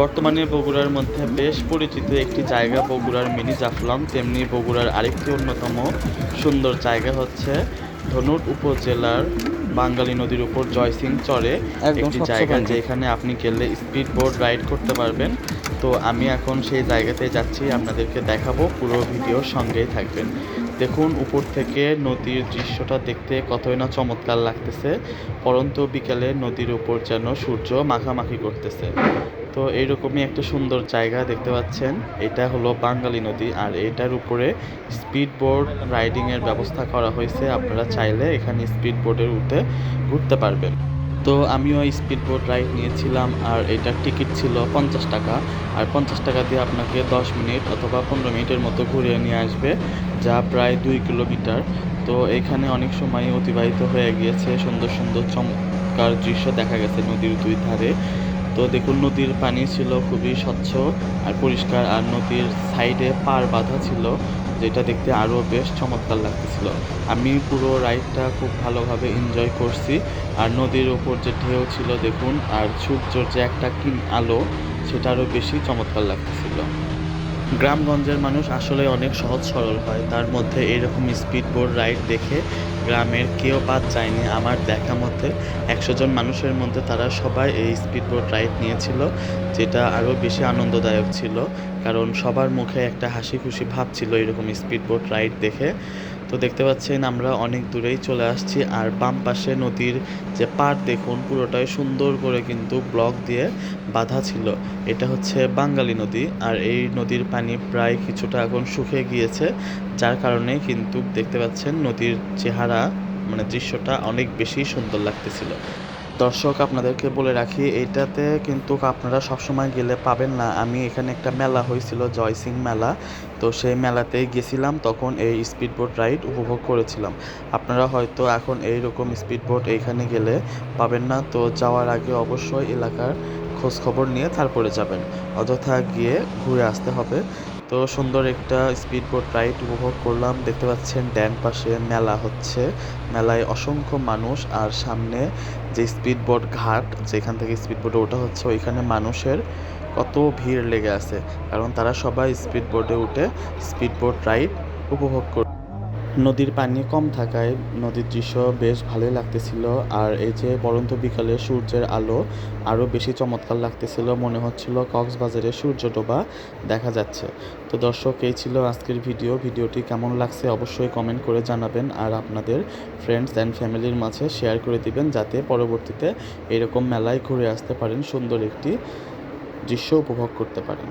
বর্তমানে বগুড়ার মধ্যে বেশ পরিচিত একটি জায়গা বগুড়ার মিনি জাফলং। তেমনি বগুড়ার আরেকটি অন্যতম সুন্দর জায়গা হচ্ছে ধনুট উপজেলার বাঙালি নদীর উপর জয়সিং চরে একটি জায়গা যেখানে আপনি গেলে স্পিড বোট রাইড করতে পারবেন। তো আমি এখন সেই জায়গাতে যাচ্ছি আপনাদেরকে দেখাবো পুরো ভিডিও সঙ্গেই থাকবেন। দেখুন উপর থেকে নদীর দৃশ্যটা দেখতে কতই না চমৎকার লাগতেছে পরন্ত বিকালে নদীর উপর যেন সূর্য মাখামাখি করতেছে। তো এইরকমই একটা সুন্দর জায়গা দেখতে পাচ্ছেন। এটা হলো বাঙালি নদী আর এটার উপরে স্পিড বোট রাইডিংয়ের ব্যবস্থা করা হয়েছে। আপনারা চাইলে এখানে স্পিড বোর্ডের উঠে ঘুরতে পারবেন। তো আমিও স্পিড বোট রাইড নিয়েছিলাম আর এটার টিকিট ছিল পঞ্চাশ টাকা। আর পঞ্চাশ টাকা দিয়ে আপনাকে দশ মিনিট অথবা পনেরো মিনিটের মতো ঘুরিয়ে নিয়ে আসবে, যা প্রায় দুই কিলোমিটার। তো এখানে অনেক সময় অতিবাহিত হয়ে গিয়েছে। সুন্দর সুন্দর চমৎকার দৃশ্য দেখা গেছে নদীর দুই ধারে। তো দেখুন, নদীর পানি ছিল খুবই স্বচ্ছ আর পরিষ্কার, আর নদীর সাইডে পার বাঁধা ছিল, যেটা দেখতে আরও বেশ চমৎকার লাগতেছিল। আমি পুরো রাইডটা খুব ভালোভাবে এনজয় করছি। আর নদীর ওপর যে ঢেউ ছিল, দেখুন, আর সূর্যর যে একটা কিন আলো, সেটা আরও বেশি চমৎকার লাগতেছিল। গ্রামগঞ্জের মানুষ আসলে অনেক সহজ সরল হয়। তার মধ্যে এরকম স্পিড বোট রাইড দেখে গ্রামের কেউ বাদ যায়নি। আমার দেখা মতে একশো জন মানুষের মধ্যে তারা সবাই এই স্পিড বোট রাইড নিয়েছিল, যেটা আরও বেশি আনন্দদায়ক ছিল। কারণ সবার মুখে একটা হাসি খুশি ভাব ছিল এরকম স্পিড বোট রাইড দেখে। তো দেখতে পাচ্ছেন, আমরা অনেক দূরেই চলে আসছি। আর বাম পাশে নদীর যে পাড়, দেখুন, পুরোটাই সুন্দর করে কিন্তু ব্লক দিয়ে বাঁধা ছিল। এটা হচ্ছে বাঙালি নদী, আর এই নদীর পানি প্রায় কিছুটা এখন শুকিয়ে গিয়েছে, যার কারণে কিন্তু দেখতে পাচ্ছেন, নদীর চেহারা মানে দৃশ্যটা অনেক বেশি সুন্দর লাগতেছিল। দর্শক, আপনাদেরকে বলে রাখি এইটাতে কিন্তু আপনারা সবসময় গেলে পাবেন না। আমি এখানে একটা মেলা হয়েছিল, জয়সিং মেলা। তো সেই মেলাতেই গেছিলাম, তখন এই স্পিড বোট রাইড উপভোগ করেছিলাম। আপনারা হয়তো এখন এই রকম স্পিড বোট এইখানে গেলে পাবেন না, তো যাওয়ার আগে অবশ্যই এলাকার খোঁজ খবর নিয়ে তারপরে যাবেন। অযথা গিয়ে ঘুরে আসতে হবে। তো সুন্দর একটা স্পিড বোট রাইড উপভোগ করলাম। দেখতে পাচ্ছেন ড্যান পাশে মেলা হচ্ছে। মেলায় অসংখ্য মানুষ আর সামনে যে স্পিড বোট ঘাট, যেখান থেকে স্পিড বোটে ওঠা হচ্ছে, ওইখানে মানুষের কত ভিড় লেগে আছে। কারণ তারা সবাই স্পিড বোটে উঠে স্পিড বোট রাইড উপভোগ করে নদীর পানি কম থাকায় নদীর দৃশ্য বেশ ভালোই লাগতেছিল। আর এই যে পরন্ত বিকালে সূর্যের আলো আরও বেশি চমৎকার লাগতেছিল, মনে হচ্ছিল কক্সবাজারে সূর্য ডোবা দেখা যাচ্ছে। তো দর্শক, এই ছিল আজকের ভিডিও। ভিডিওটি কেমন লাগছে অবশ্যই কমেন্ট করে জানাবেন আর আপনাদের ফ্রেন্ডস অ্যান্ড ফ্যামিলির মাঝে শেয়ার করে দিবেন যাতে পরবর্তীতে এরকম মেলায় ঘুরে আসতে পারেন, সুন্দর একটি দৃশ্য উপভোগ করতে পারেন।